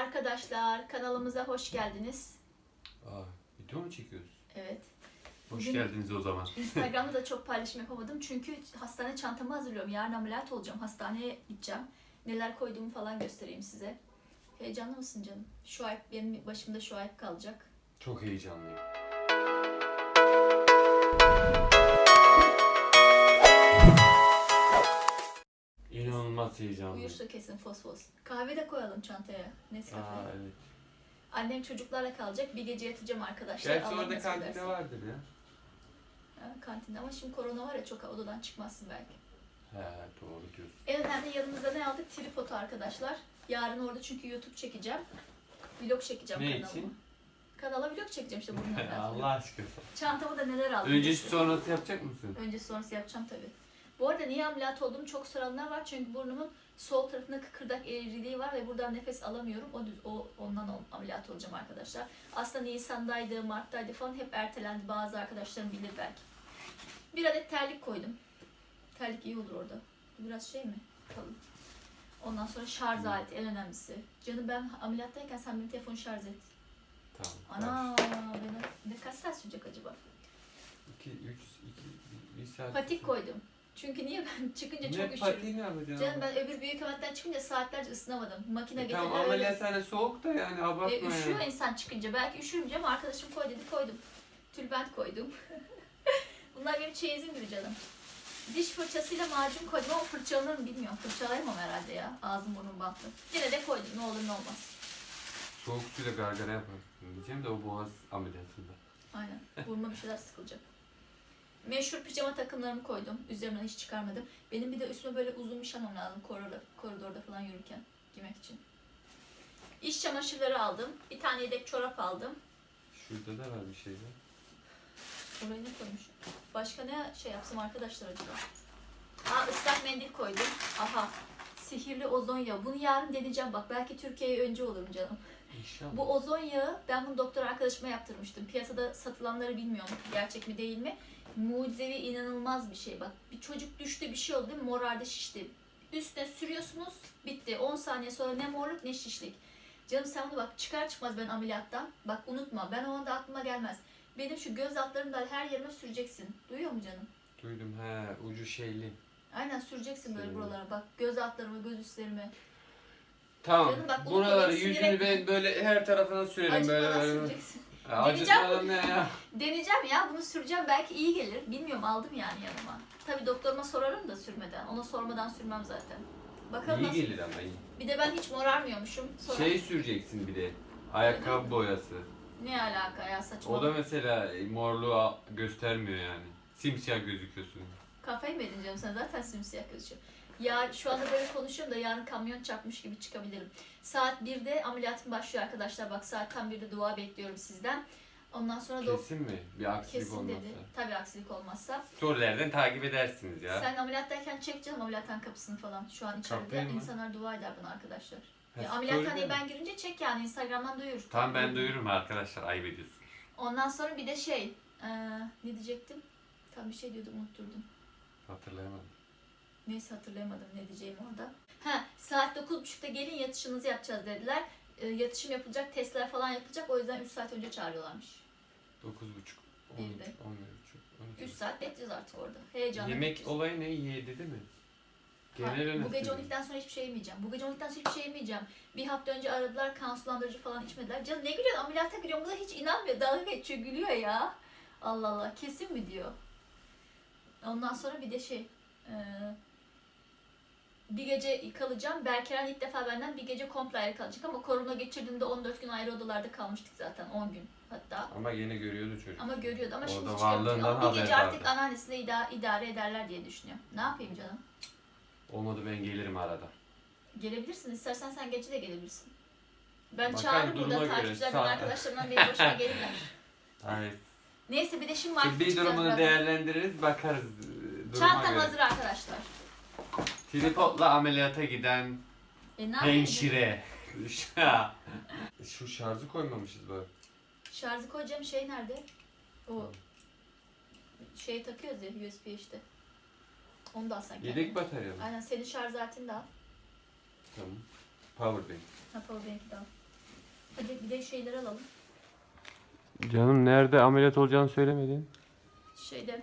arkadaşlar, kanalımıza hoş geldiniz. Aa, video mu çekiyoruz? Evet. Hoş Bugün- geldiniz o zaman. Instagram'da da çok paylaşım yapamadım çünkü hastane çantamı hazırlıyorum. Yarın ameliyat olacağım. Hastaneye gideceğim. Neler koyduğumu falan göstereyim size. Heyecanlı mısın canım? Şu ay benim başımda şu ay kalacak. Çok heyecanlıyım. İnanılmaz heyecanlıyım. Uyursa kesin fosfos. Kahve de koyalım çantaya. Nescafe. Aa, evet. Annem çocuklarla kalacak. Bir gece yatacağım arkadaşlar. Gerçi Allah orada nasip kantinde ederse. vardır ya. Ha, kantinde ama şimdi korona var ya çok odadan çıkmazsın belki. He doğru diyorsun. En önemli yanımızda ne aldık? Tripodu arkadaşlar. Yarın orada çünkü YouTube çekeceğim. Vlog çekeceğim Ne kanalıma. için? Kanala vlog çekeceğim işte bununla. Allah aşkına. Çantamda da neler aldım. Öncesi sonrası yapacak mısın? Öncesi sonrası yapacağım tabii. Bu arada niye ameliyat olduğumu çok soranlar var. Çünkü burnumun sol tarafında kıkırdak eğriliği var ve buradan nefes alamıyorum. O, o ondan ameliyat olacağım arkadaşlar. Aslında Nisan'daydı, Mart'taydı falan hep ertelendi. Bazı arkadaşlarım bilir belki. Bir adet terlik koydum. Terlik iyi olur orada. Biraz şey mi? Kalın. Ondan sonra şarj aleti en önemlisi. Canım ben ameliyattayken sen benim telefonu şarj et. Tamam. Ana beni ne kaç saat sürecek acaba? 2, 3, 2, 1 saat. Patik koydum. Çünkü niye ben çıkınca Ne çok üşüyorum. patiği ne yapacaksın? Canım ben öbür büyük ameliyattan çıkınca saatlerce ısınamadım. Makine E getirdiler Tamam öyle. ameliyathane soğuk da yani abartma E, üşüyor ya. insan çıkınca. Belki canım. Arkadaşım koy dedi koydum. Tülbent koydum. Bunlar benim çeyizim gibi canım. Diş fırçasıyla macun koydum ama fırçalanır mı bilmiyorum. Fırçalayamam herhalde ya. Ağzım burnum bantlı. Yine de koydum ne olur ne olmaz. Soğuk suyla gargara yaparsın diyeceğim de o boğaz ameliyatında. Aynen. Burnuma bir şeyler sıkılacak. Meşhur pijama takımlarımı koydum. Üzerimden hiç çıkarmadım. Benim bir de üstüme böyle uzun bir almam lazım koridorda, koridorda falan yürürken giymek için. İş çamaşırları aldım. Bir tane yedek çorap aldım. Şurada da var bir şey ya. Oraya ne koymuşum? Başka ne şey yapsam arkadaşlar acaba? Aa ıslak mendil koydum. Aha. Sihirli ozon yağı. Bunu yarın deneyeceğim bak. Belki Türkiye'ye önce olurum canım. İnşallah. Bu ozon yağı ben bunu doktor arkadaşıma yaptırmıştım. Piyasada satılanları bilmiyorum gerçek mi değil mi. Mucizevi inanılmaz bir şey bak. Bir çocuk düştü bir şey oldu değil mi? Morardı şişti. Üstüne sürüyorsunuz bitti. 10 saniye sonra ne morluk ne şişlik. Canım sen bunu bak çıkar çıkmaz ben ameliyattan. Bak unutma ben o anda aklıma gelmez. Benim şu göz altlarımda her yerime süreceksin. Duyuyor mu canım? Duydum he ucu şeyli. Aynen süreceksin böyle buralara bak. Göz altlarıma, göz üstlerime. Tamam. Canım bak, unutma, Buraları beni sinir yüzünü etme. ben böyle her tarafına sürelim böyle Acıtmadan böyle. süreceksin. Ya, Deneyeceğim Acıtmadan ne ya? Deneyeceğim ya bunu süreceğim belki iyi gelir. Bilmiyorum aldım yani yanıma. Tabii doktoruma sorarım da sürmeden. Ona sormadan sürmem zaten. Bakalım İyi nasıl. gelir ama iyi. Bir de ben hiç morarmıyormuşum. Sonra Şey süreceksin bir de. Ayakkabı boyası. ne alaka ya saçma. O da mesela morluğu göstermiyor yani. Simsiyah gözüküyorsun. Kafayı mı yedin canım sen zaten simsiyah gözüküyor. Ya şu anda böyle konuşuyorum da yarın kamyon çarpmış gibi çıkabilirim. Saat 1'de ameliyatım başlıyor arkadaşlar. Bak saat tam 1'de dua bekliyorum sizden. Ondan sonra da Kesin mi? Bir aksilik kesin olmazsa. dedi. Tabii aksilik olmazsa. Storylerden takip edersiniz ya. Sen ameliyattayken çek canım ameliyathan kapısını falan. Şu an içeride Kapıyı mı? insanlar dua eder buna arkadaşlar. Ha, Ya, story'de ameliyathaneye mi? ben girince çek yani Instagram'dan duyurur. Tamam ben duyururum arkadaşlar ayıp ediyorsun. Ondan sonra bir de şey, eee, ne diyecektim? Tam bir şey diyordum unutturdum. Hatırlayamadım. Neyse hatırlayamadım ne diyeceğimi orada. Ha saat 9.30'da gelin yatışınızı yapacağız dediler. Eee, yatışım yapılacak, testler falan yapılacak. O yüzden 3 saat önce çağırıyorlarmış. 9.30, Bir 13, de. 11.30, 3 12. saat bekleyeceğiz artık orada. Heyecanla Yemek olayı ne? Yedi değil mi? Genel Hayır, öyle bu gece söyleyeyim. 12'den sonra hiçbir şey yemeyeceğim. Bu gece 12'den sonra hiçbir şey yemeyeceğim. Bir hafta önce aradılar kan sulandırıcı falan içmediler. Canım ne gülüyorsun ameliyata giriyorum. Bu da hiç inanmıyor. Dalga geçiyor gülüyor ya. Allah Allah kesin mi diyor. Ondan sonra bir de şey. eee, bir gece kalacağım. Berkeren ilk defa benden bir gece komple ayrı kalacak ama korona geçirdiğimde 14 gün ayrı odalarda kalmıştık zaten 10 gün hatta. Ama yine görüyordu çocuk. Ama görüyordu ama şimdi Orada varlığından Ama bir gece haber artık vardı. anneannesiyle ida- idare ederler diye düşünüyorum. Ne yapayım canım? Olmadı ben gelirim arada. Gelebilirsin. İstersen sen gece de gelebilirsin. Ben Bakarım çağırırım duruma burada göre. takipçilerden Sağ- arkadaşlarımdan benim başıma gelirler. Hani Neyse bir de şimdi markete bir çıkacağız durumunu birazdan. değerlendiririz bakarız e, duruma Çantam göre. hazır arkadaşlar. Tripodla ameliyata giden E ne yapayım? hemşire. Şu şarjı koymamışız böyle. Şarjı koyacağım şey nerede? O şeyi takıyoruz ya USB işte. Onu da alsan kendine. Yedek batarya mı? Aynen senin şarj aletini de al. Tamam. Powerbank. Ha powerbank'i de al. Hadi bir de şeyleri alalım. Canım nerede ameliyat olacağını söylemedin. Şeyde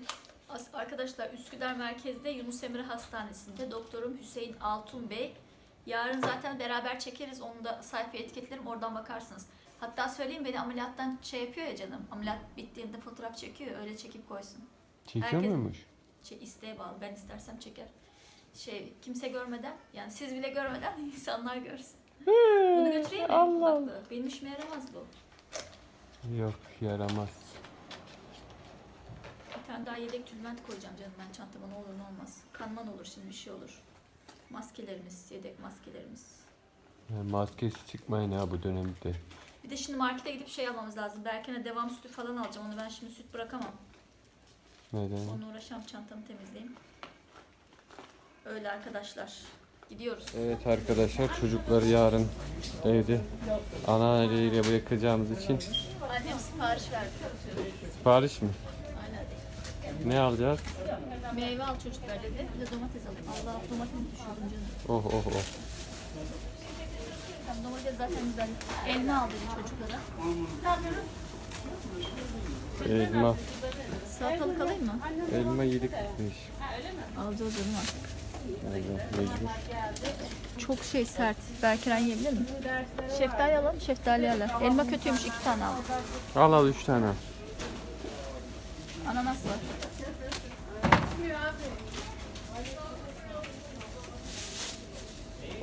arkadaşlar Üsküdar merkezde Yunus Emre Hastanesi'nde doktorum Hüseyin Altun Bey. Yarın zaten beraber çekeriz. Onu da sayfaya etiketlerim. Oradan bakarsınız. Hatta söyleyeyim beni ameliyattan şey yapıyor ya canım. Ameliyat bittiğinde fotoğraf çekiyor. Öyle çekip koysun. Çekiyor Herkes- muymuş? Şey isteğe bağlı. Ben istersem çeker. Şey kimse görmeden yani siz bile görmeden insanlar görsün. Bunu götüreyim mi? Allah Bak benim işime yaramaz bu. Yok yaramaz. Tane daha yedek tülbent koyacağım canım ben çantama ne olur ne olmaz. Kanman olur şimdi bir şey olur. Maskelerimiz, yedek maskelerimiz. Yani maskesi çıkmayın ha bu dönemde. Bir de şimdi markete gidip şey almamız lazım. Berken'e devam sütü falan alacağım. Onu ben şimdi süt bırakamam. Neden? Onunla uğraşacağım çantamı temizleyeyim. Öyle arkadaşlar. Gidiyoruz. Evet arkadaşlar çocukları yarın evde anneanneleriyle bırakacağımız için Annem sipariş verdi. sipariş mi? Ne alacağız? Meyve al çocuklar dedi. Bir de domates alayım. Allah domates düşürdüm canım. Oh oh oh. Tam domates zaten güzel. Elma al dedi çocuklara. Elma. Salatalık alayım mı? Elma yedik bitmiş. Alacağız canım artık. Allah mecbur. Çok şey sert. Berkeren yiyebilir mi? Şeftali alalım, şeftali yerler. Elma kötüymüş, iki tane aldım. Al al üç tane. al. Ananas var.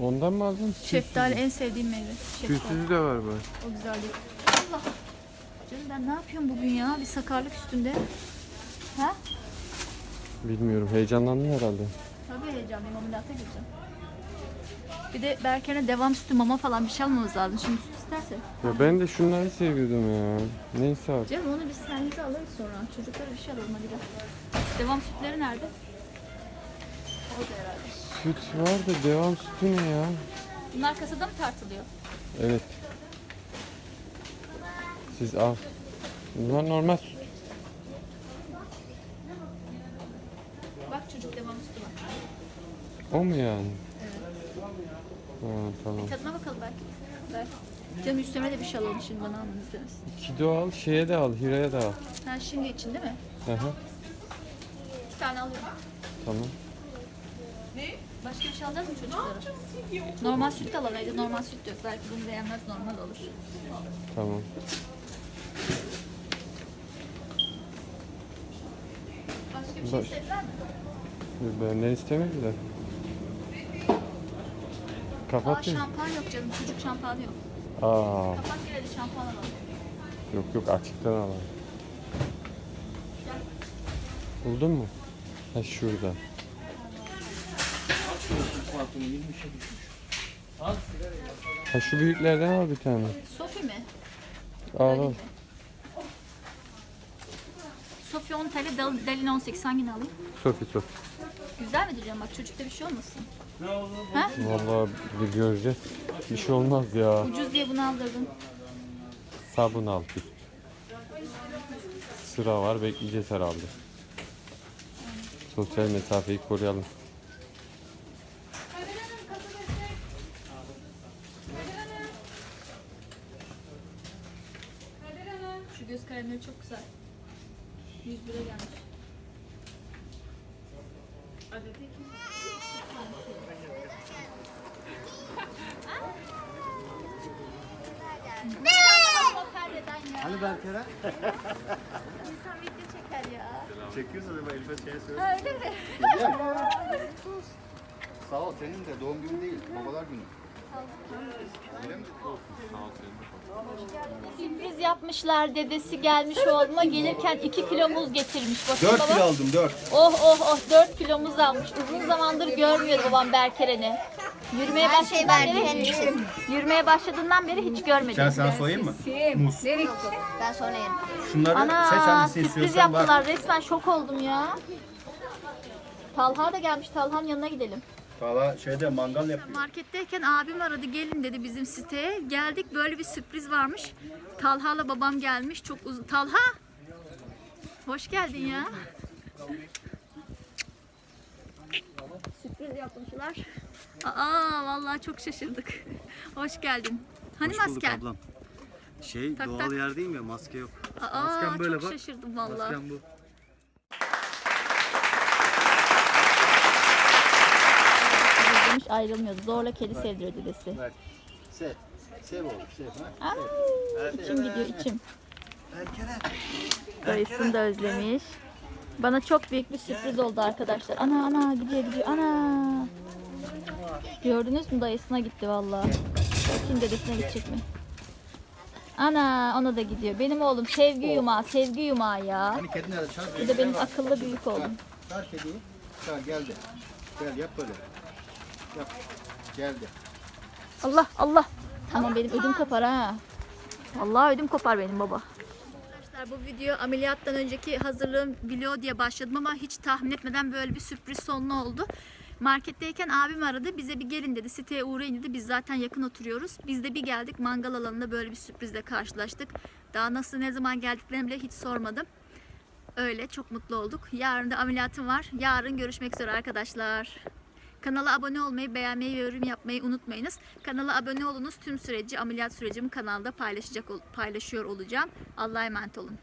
Ondan mı aldın? Şeftali en sevdiğim meyve. Şeftali. Tüysüzü de var bak. O güzel değil. Allah! Canım ben ne yapıyorum bugün ya? Bir sakarlık üstünde. Ha? Bilmiyorum heyecanlandın herhalde. Tabii heyecanlıyım, ameliyata gireceğim. Bir de Berker'e devam sütü mama falan bir şey almamız lazım. Şimdi süt isterse. Ya ben de şunları seviyordum ya. Neyse artık. Canım onu biz kendimize alırız sonra. Çocuklara bir şey alalım hadi gel. Devam sütleri nerede? Orada herhalde. Süt var da devam sütü ne ya? Bunlar kasada mı tartılıyor? Evet. Siz al. Bunlar normal süt. Bak çocuk devam sütü var. O mu yani? Evet. Ha, tamam. Tadına bakalım belki. Canım üstüme de bir şey alalım şimdi bana almanız lazım. Kido al, şeye de al, Hira'ya da al. Ha şimdi için değil mi? Hı hı. İki tane alıyorum. Tamam. Başka bir şey alacağız mı çocuklara? Normal süt de alalım. Evde normal süt de yok. Belki bunu beğenmez normal olur. Tamam. Başka bir şey Baş- istediler mi? Benden istemediler. Aa Kapat ya. şampuan yok canım. Çocuk şampuanı yok. Aa, Kapat gel hadi şampuan alalım. yok yok açıktan al. Gel. Buldun mu? Ha şurada. Ha şu büyüklerden al bir tane. Sofi mi? Al al. Sofi 10 TL, Dal- Dalin 18. Hangini alayım? Sofi Sofi. Güzel mi diyeceğim bak çocukta bir şey olmasın. Ha? Vallahi bir göreceğiz. Bir şey olmaz ya. Ucuz diye bunu aldırdın. Sabun al üst. Sıra var bekleyeceğiz herhalde. Sosyal mesafeyi koruyalım. Şu göz kalemleri çok güzel. 101'e gelmiş. Hani Berker'e? İnsan video çeker ya. Çekiyorsa da ben Elif'e şey söyle. Öyle mi? Sağ ol senin de doğum günün değil, babalar günü. Öyle mi? Sürpriz yapmışlar dedesi gelmiş oğluma gelirken 2 kilo muz getirmiş. Bakın 4 baba. kilo aldım 4. Oh oh oh 4 kilo muz almış. Uzun zamandır görmüyordu babam Berkeren'i. Yürümeye başladığından beri yürümeye başladığından beri hiç görmedim. Gel sana soyayım mı? Muz. Ben sonra yerim. Şunları Ana seç hangisini sürpriz istiyorsan bak. yaptılar. Resmen şok oldum ya. Talha da gelmiş. Talha'nın yanına gidelim. Valla şeyde mangal yapıyor. Marketteyken abim aradı gelin dedi bizim siteye. Geldik böyle bir sürpriz varmış. Talha'la babam gelmiş. Çok uzun. Talha! Hoş geldin ya. Sürpriz yapmışlar. Aa vallahi çok şaşırdık. Hoş geldin. Hani Hoş bulduk masken? ablam. Şey Tak, doğal tak. yer değil mi? Maske yok. Aa Maskem böyle çok bak. şaşırdım valla. Maskem bu. Demiş ayrılmıyordu. Zorla kedi sevdiriyor dedesi. Bak. Sev. Sev oğlum sev. Ha? İçim gidiyor içim. Dayısını da özlemiş. Bana çok büyük bir sürpriz oldu arkadaşlar. Ana ana gidiyor gidiyor. Ana. Gördünüz mü dayısına gitti valla. Bakayım dedesine gidecek mi? Ana ona da gidiyor. Benim oğlum sevgi yumağı, sevgi yumağı ya. Hani kedi nerede? Çağır. Bir de benim akıllı büyük oğlum. Çağır kediyi. Çağır geldi. Gel yap böyle. Yap. Geldi. Allah Allah. Tamam benim ödüm kopar ha. Vallahi ödüm kopar benim baba. Arkadaşlar bu video ameliyattan önceki hazırlığım video diye başladım ama hiç tahmin etmeden böyle bir sürpriz sonlu oldu. Marketteyken abim aradı. Bize bir gelin dedi. Siteye uğrayın dedi. Biz zaten yakın oturuyoruz. Biz de bir geldik. Mangal alanında böyle bir sürprizle karşılaştık. Daha nasıl ne zaman geldiklerini bile hiç sormadım. Öyle çok mutlu olduk. Yarın da ameliyatım var. Yarın görüşmek üzere arkadaşlar. Kanala abone olmayı, beğenmeyi ve yorum yapmayı unutmayınız. Kanala abone olunuz. Tüm süreci, ameliyat sürecimi kanalda paylaşacak paylaşıyor olacağım. Allah'a emanet olun.